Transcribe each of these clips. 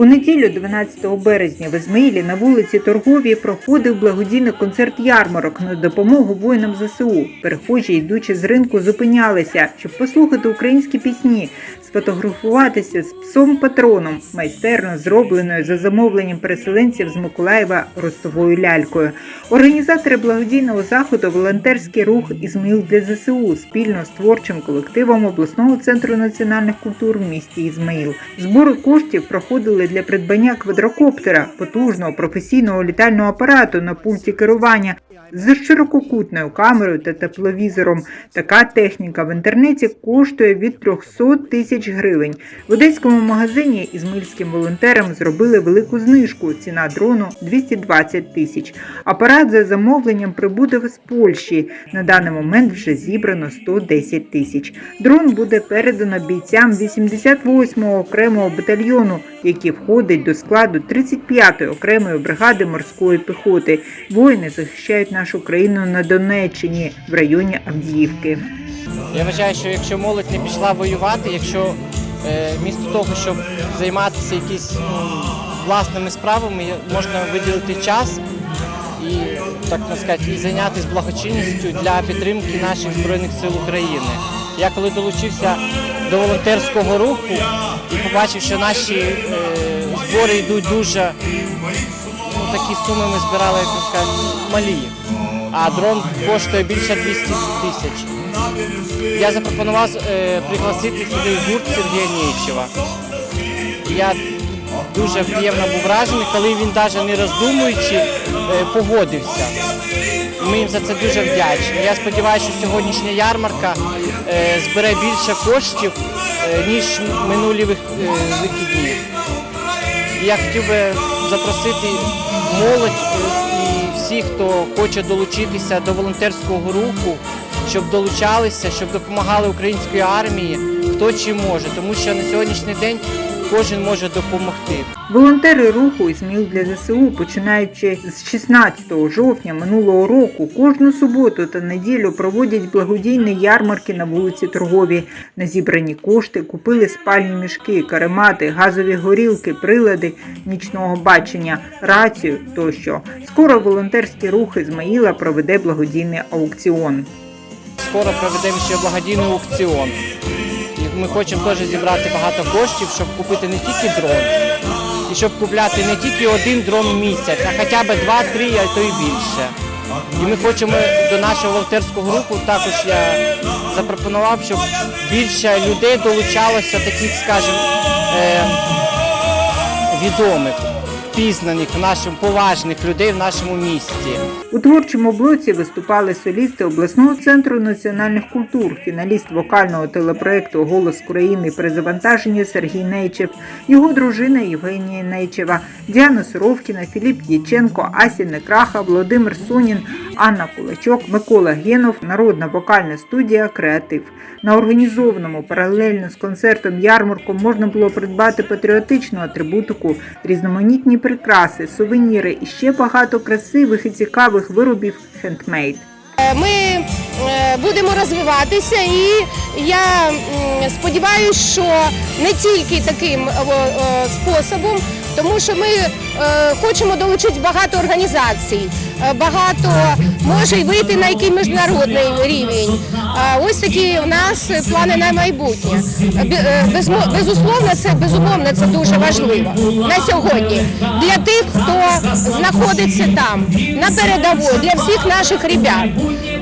У неділю, 12 березня, в Ізмаїлі на вулиці Торговій проходив благодійний концерт ярмарок на допомогу воїнам ЗСУ. Перехожі, йдучи з ринку, зупинялися, щоб послухати українські пісні, сфотографуватися з псом патроном, майстерно зробленою за замовленням переселенців з Миколаєва ростовою лялькою. Організатори благодійного заходу волонтерський рух Ізмаїл для ЗСУ спільно з творчим колективом обласного центру національних культур в місті Ізмаїл. Збори коштів проходили для придбання квадрокоптера, потужного професійного літального апарату на пульті керування з ширококутною камерою та тепловізором. Така техніка в інтернеті коштує від 300 тисяч гривень. В одеському магазині ізмаїльським волонтерам зробили велику знижку. Ціна дрону 220 тисяч. Апарат за замовленням прибуде з Польщі. На даний момент вже зібрано 110 тисяч. Дрон буде передано бійцям 88-го окремого батальйону, який входить до складу 35-ї окремої бригади морської піхоти. Воїни захищають нашу країну на Донеччині в районі Авдіївки. Я вважаю, що якщо молодь не пішла воювати, якщо е, місто того, щоб займатися якісь м, власними справами, можна виділити час і так сказати, і зайнятися благочинністю для підтримки наших збройних сил України. Я коли долучився до волонтерського руху і побачив, що наші е, збори йдуть дуже ну, такі суми ми збирали, як сказати, малі. А дрон коштує більше 200 тисяч. Я запропонував е, пригласити сюди гурт Сергія Нєйчева. Я дуже приємно був вражений, коли він навіть не роздумуючи е, погодився. Ми їм за це дуже вдячні. Я сподіваюся, що сьогоднішня ярмарка е, збере більше коштів, е, ніж минулі е, вихідні. Я хотів би запросити молодь і всіх, хто хоче долучитися до волонтерського руху, щоб долучалися, щоб допомагали українській армії, хто чим може, тому що на сьогоднішній день кожен може допомогти. Волонтери руху «Ізмаїл для ЗСУ, починаючи з 16 жовтня минулого року, кожну суботу та неділю проводять благодійні ярмарки на вулиці Торгові. На зібрані кошти купили спальні мішки, каремати, газові горілки, прилади нічного бачення, рацію тощо. Скоро волонтерський рух Ізмаїла проведе благодійний аукціон. Скоро проведемо ще благодійний аукціон. Ми хочемо теж зібрати багато коштів, щоб купити не тільки дрон, і щоб купляти не тільки один дрон в місяць, а хоча б два-три, а то й більше. І ми хочемо до нашого волонтерського руху також я запропонував, щоб більше людей долучалося таких, скажімо, е, відомих, впізнаних нашим поважних людей в нашому місті. У творчому блоці виступали солісти обласного центру національних культур, фіналіст вокального телепроекту Голос країни при завантаженні Сергій Нейчев, його дружина Євгенія Нейчева, Діана Суровкіна, Філіп Діченко, Ася Некраха, Володимир Сонін, Анна Кулачок, Микола Генов, народна вокальна студія Креатив. На організованому паралельно з концертом ярмарку можна було придбати патріотичну атрибутику, різноманітні прикраси, сувеніри і ще багато красивих і цікавих виробів хендмейд. Ми е, будемо розвиватися, і я сподіваюся, що не тільки таким способом, тому що ми е, хочемо долучити багато організацій, багато може й вийти на який міжнародний рівень. Ось такі в нас плани на майбутнє. Е, бе- Безусловно, це безумовно це дуже важливо на сьогодні для тих, хто знаходиться там на передовій, для всіх наших ребят.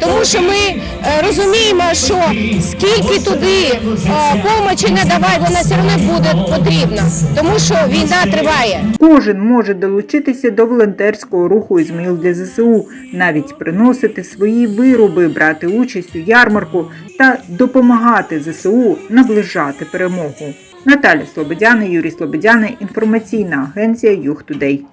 Тому що ми е, розуміємо, що скільки туди е, помочі не давай, вона все одно буде потрібна, тому що війна триває. Кожен може долучитися до волонтерського руху «Ізмаїл для ЗСУ, навіть приносити свої вироби, брати участь у ярмарку та допомагати ЗСУ наближати перемогу. Наталя Слободяна, Юрій Слободяна, інформаційна агенція Юг Тудей.